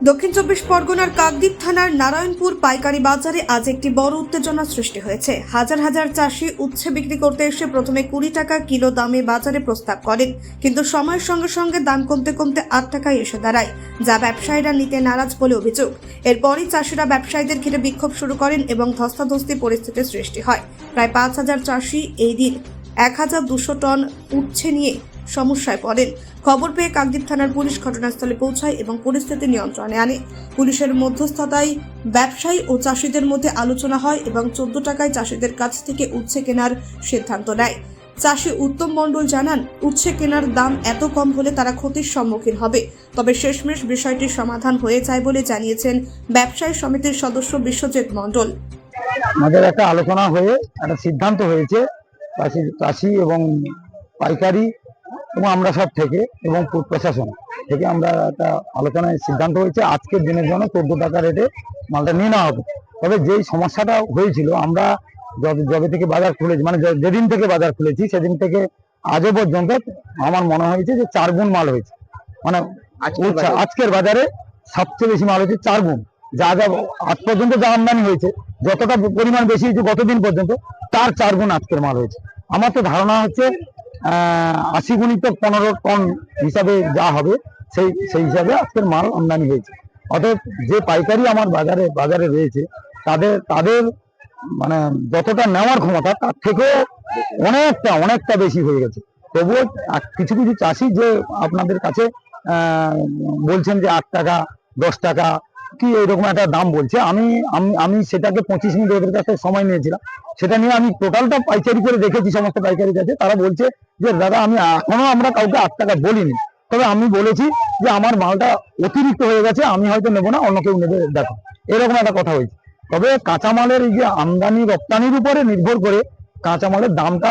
দক্ষিণ চব্বিশ পরগনার কাকদ্বীপ থানার নারায়ণপুর পাইকারি বাজারে আজ একটি বড় উত্তেজনা সৃষ্টি হয়েছে। হাজার হাজার চাষি উচ্ছে বিক্রি করতে এসে প্রথমে কুড়ি টাকা কিলো দামে বাজারে প্রস্তাব করেন, কিন্তু সময়ের সঙ্গে সঙ্গে দাম কমতে কমতে আট টাকায় এসে দাঁড়ায়, যা ব্যবসায়ীরা নিতে নারাজ বলে অভিযোগ। এরপরই চাষিরা ব্যবসায়ীদের ঘিরে বিক্ষোভ শুরু করেন এবং ধস্তাধস্তি পরিস্থিতির সৃষ্টি হয়। প্রায় পাঁচ হাজার চাষি এই দিন এক হাজার দুশো টন উচ্ছে নিয়ে সমস্যায় পড়েন। খবর পেয়ে কাকদ্বীপ থানার পুলিশ ঘটনাস্থলে পৌঁছায় এবং পরিস্থিতি নিয়ন্ত্রণে আনে। পুলিশের মধ্যস্থতায় ব্যবসায়ী ও চাষিদের মধ্যে আলোচনা হয় এবং চোদ্দ টাকায় চাষিদের কাছ থেকে উচ্ছে কেনার সিদ্ধান্ত নেয়। চাষি উত্তম মণ্ডল জানান, উচ্ছে কেনার দাম এত কম হলে তারা ক্ষতির সম্মুখীন হবে। তবে শেষমেশ বিষয়টির সমাধান হয়ে যায় বলে জানিয়েছেন ব্যবসায়ী সমিতির সদস্য বিশ্বজিৎ মণ্ডল। আমাদের একটা আলোচনা হয়ে, একটা সিদ্ধান্ত হয়েছে। চাষি এবং পাইকারি এবং আমরা সব থেকে এবং পু- প্রশাসন থেকে আমরা একটা আলোচনায় সিদ্ধান্ত হয়েছে আজকের দিনের জন্য চোদ্দ টাকা রেটে মালটা নিয়ে নেওয়া হবে। তবে যেই সমস্যাটা হয়েছিল আমরা যবে- থেকে বাজার খুলেছি মানে যেদিন থেকে বাজার খুলেছি সেদিন থেকে আজও পর্যন্ত আমার মনে হয়েছে যে চার গুণ মাল হয়েছে। মানে আজকের বাজারে সবচেয়ে বেশি মাল হয়েছে চার গুণ। যা যা আজ পর্যন্ত যা আমদানি হয়েছে যতটা পরিমাণ বেশি হয়েছে গতদিন পর্যন্ত তার চার গুণ আজকের মাল হয়েছে। আমার তো ধারণা হচ্ছে আশি গুণিত পনেরো টন হিসাবে যা হবে, সেই সেই হিসাবে আজকের মাল আমদানি হয়েছে। অতএব যে পাইকারি আমার বাজারে বাজারে রয়েছে, তাদের তাদের মানে যতটা নেওয়ার ক্ষমতা, তার থেকেও অনেকটা অনেকটা বেশি হয়ে গেছে। তবুও কিছু কিছু চাষি যে আপনাদের কাছে বলছেন যে আট টাকা, দশ টাকা কি এরকম একটা দাম বলছে? আমি আমি সেটাকে পঁচিশ মিনিট ওদের কাছে সময় নিয়েছিলাম। সেটা নিয়ে আমি টোটালটা পাইকারি করে দেখেছি সমস্ত পাইকারি কাছে। তারা বলছে যে, দাদা, আমি এখনও আমরা কাউকে আট টাকা বলিনি। তবে আমি বলেছি যে, আমার মালটা অতিরিক্ত হয়ে গেছে, আমি হয়তো নেব না, অন্য কেউ নেবে, দেখো। এরকম একটা কথা হয়েছে। তবে কাঁচামালের এই যে আমদানি রপ্তানির উপরে নির্ভর করে কাঁচামালের দামটা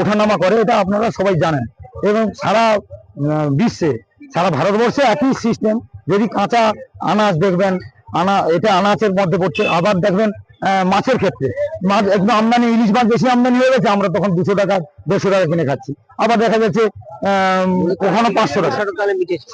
ওঠানামা করে, এটা আপনারা সবাই জানেন। এবং সারা বিশ্বে, সারা ভারতবর্ষে একই সিস্টেম যদি কাঁচা আনাজ দেখবেন আনা এটা আনাজের মধ্যে পড়ছে আবার দেখবেন মাছের ক্ষেত্রে। মাছ একদম আমদানি ইলিশ মাছ বেশি আমদানি হয়ে গেছে আমরা তখন দুশো টাকা দেড়শো টাকা কিনে খাচ্ছি। আবার দেখা যাচ্ছে কখনো পাঁচশো টাকা।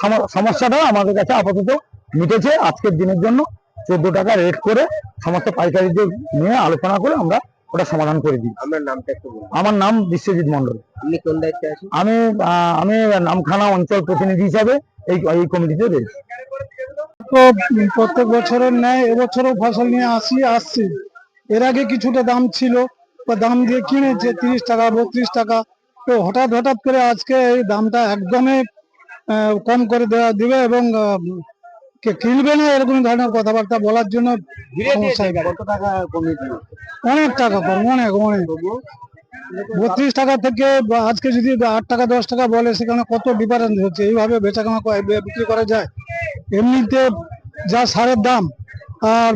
সম- সমস্যাটা আমাদের কাছে আপাতত মিটেছে আজকের দিনের জন্য। চোদ্দ টাকা রেট করে সমস্ত পাইকারিদের নিয়ে আলোচনা করে আমরা ওটা সমাধান করে দিই। আপনার নামটা একটু আমার নাম বিশ্বজিৎ মন্ডল আপনি কোন দায়িত্বে আছেন? আমি আমি নামখানা অঞ্চল প্রতিনিধি হিসাবে এই এই কমিটিতে রয়েছি তো প্রত্যেক বছরের ন্যায় এবছরও ফসল নিয়ে আসি আসছি। এর আগে কিছুটা দাম ছিল বা দাম দিয়ে কিনেছে তিরিশ টাকা বত্রিশ টাকা। তো হঠাৎ হঠাৎ করে আজকে এই দামটা একদমই আহ, কম করে দেওয়া দিবে এবং কিনবে না এরকম ধরনের কথাবার্তা বলার জন্য অনেক টাকা কম অনেক অনেক। বত্রিশ টাকা থেকে আজকে যদি আট টাকা, দশ টাকা বলে, সেখানে কত ডিফারেন্স হচ্ছে? এইভাবে বেচাকেনা করে- বিক্রি করা যায়? এমনিতে যা সারের দাম, আর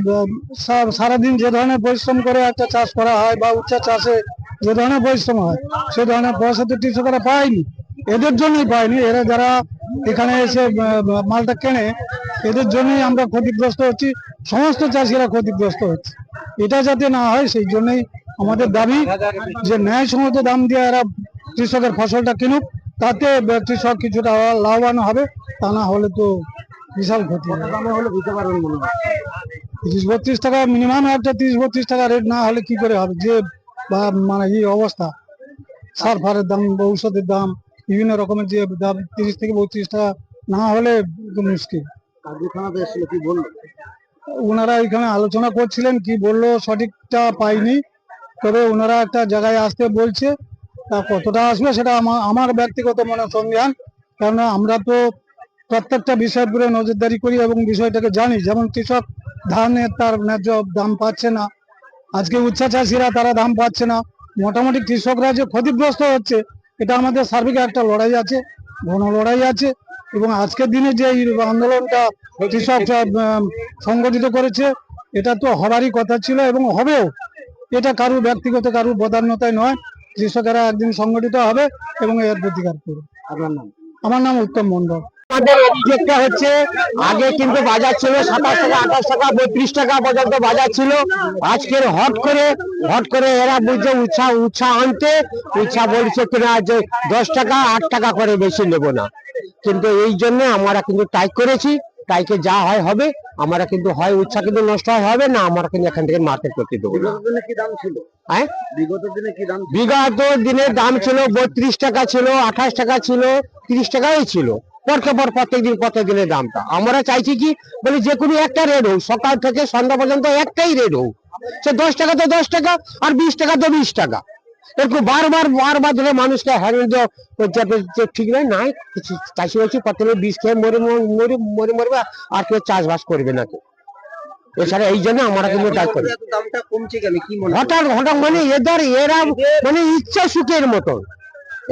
সারাদিন যে ধরনের পরিশ্রম করে একটা চাষ করা হয় বা উচ্চা চাষে যে ধরনের পরিশ্রম হয়, সে ধরনের পয়সা তো কৃষকরা পায়নি। এদের জন্যই পায়নি। এরা যারা এখানে এসে মালটা কেনে, এদের জন্যই আমরা ক্ষতিগ্রস্ত হচ্ছি। সমস্ত চাষিরা ক্ষতিগ্রস্ত হচ্ছে। এটা যাতে না হয়, সেই জন্যই আমাদের দাবি যে ন্যায় ন্যায়সঙ্গত দাম দিয়ে এরা কৃষকের ফসলটা কিনুক তাতে কৃষক কিছুটা লাভবান হবে তা না হলে তো বিশাল ক্ষতি হবে। দামে হলে দিতে পারবেন মনে হয় তিরিশ বত্রিশ টাকা মিনিমাম একটা তিরিশ বত্রিশ টাকা রেট না হলে কি করে হবে? যে বা মানে এই অবস্থা। সার ফারের দাম ঔষধের দাম বিভিন্ন রকমের যে দাম তিরিশ থেকে বত্রিশ টাকা না হলে মুশকিল। ওনারা এখানে আলোচনা করছিলেন কি বলল সঠিকটা পাইনি। তবে ওনারা একটা জায়গায় আসতে বলছে, তা কতটা আসবে সেটা আমার ব্যক্তিগত মনে সন্ধান কেননা আমরা তো প্রত্যেকটা বিষয়ের উপরে নজরদারি করি এবং বিষয়টাকে জানি। যেমন কৃষক ধানের তার ন্যায্য দাম পাচ্ছে না, আজকে উচ্চা চাষিরা তারা দাম পাচ্ছে না। মোটামুটি কৃষকরা যে ক্ষতিগ্রস্ত হচ্ছে, এটা আমাদের সার্বিক একটা লড়াই আছে, ঘন লড়াই আছে এবং আজকের দিনে যে আন্দোলনটা কৃষক সংগঠিত করেছে, এটা তো হবারই কথা ছিল এবং হবেও। এটা কারুর ব্যক্তিগত কারুর বদান্যতায় নয়। কৃষকেরা একদিন সংগঠিত হবে এবং এর প্রতিকার করবে। আপনার নাম? আমার নাম উত্তম মন্ডল আমাদের অভিযোগটা হচ্ছে আগে কিন্তু বাজার ছিল সাতাশ টাকা আঠাশ টাকা বত্রিশ টাকা পর্যন্ত বাজার ছিল। আজকের হট করে হট করে এরা বুঝছে উৎসাহ উৎসাহ আনতে উৎসাহ বলছে কিনা যে দশ টাকা আট টাকা করে বেশি নেব না। কিন্তু এই জন্য আমরা কিন্তু টাইপ করেছি। তাইকে যা হয় হবে আমরা কিন্তু হয় উচ্ছা কিন্তু নষ্ট হয় হবে না আমরা কিন্তু এখান থেকে মার্কেট করতে দেবো বিগত দিনে দাম ছিল? দিনের দাম ছিল বত্রিশ টাকা ছিল আঠাশ টাকা ছিল তিরিশ টাকাই ছিল। পরকে পর প্রত্যেক দিন প্রত্যেক দিনের দামটা। আমরা চাইছি কি মানে যে কোনো একটা রেট হোক সকাল থেকে সন্ধ্যা পর্যন্ত একটাই রেট হোক। সে দশ টাকা তো দশ টাকা আর বিশ টাকা তো বিশ টাকা। এরকম বারবার বারবার ধরে মানুষকে হ্যারেন দেওয়া ঠিক নয় নাই চাষি প্রথমে বিষ খেয়ে মরে মরে মরে মরবে আর কেউ চাষবাস করবে না তো। এছাড়া এই জন্য আমরা কিন্তু কাজ করি। হঠাৎ হঠাৎ মানে এদের এরা মানে ইচ্ছা সুখের মতন।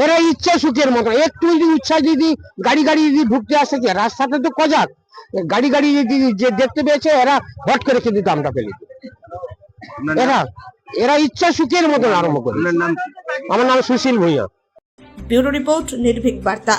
এরা ইচ্ছা সুখের মতন। একটু যদি ইচ্ছা যদি গাড়ি গাড়ি যদি ঢুকতে আসে কি রাস্তাতে তো কজাক। গাড়ি গাড়ি যদি যে দেখতে পেয়েছে এরা হট করে কিন্তু দামটা পেলে এরা এরা ইচ্ছা সুখের মতন আরম্ভ করে। আমার নাম Sushil Bhuiyan. Bureau report Nirbhik Barta.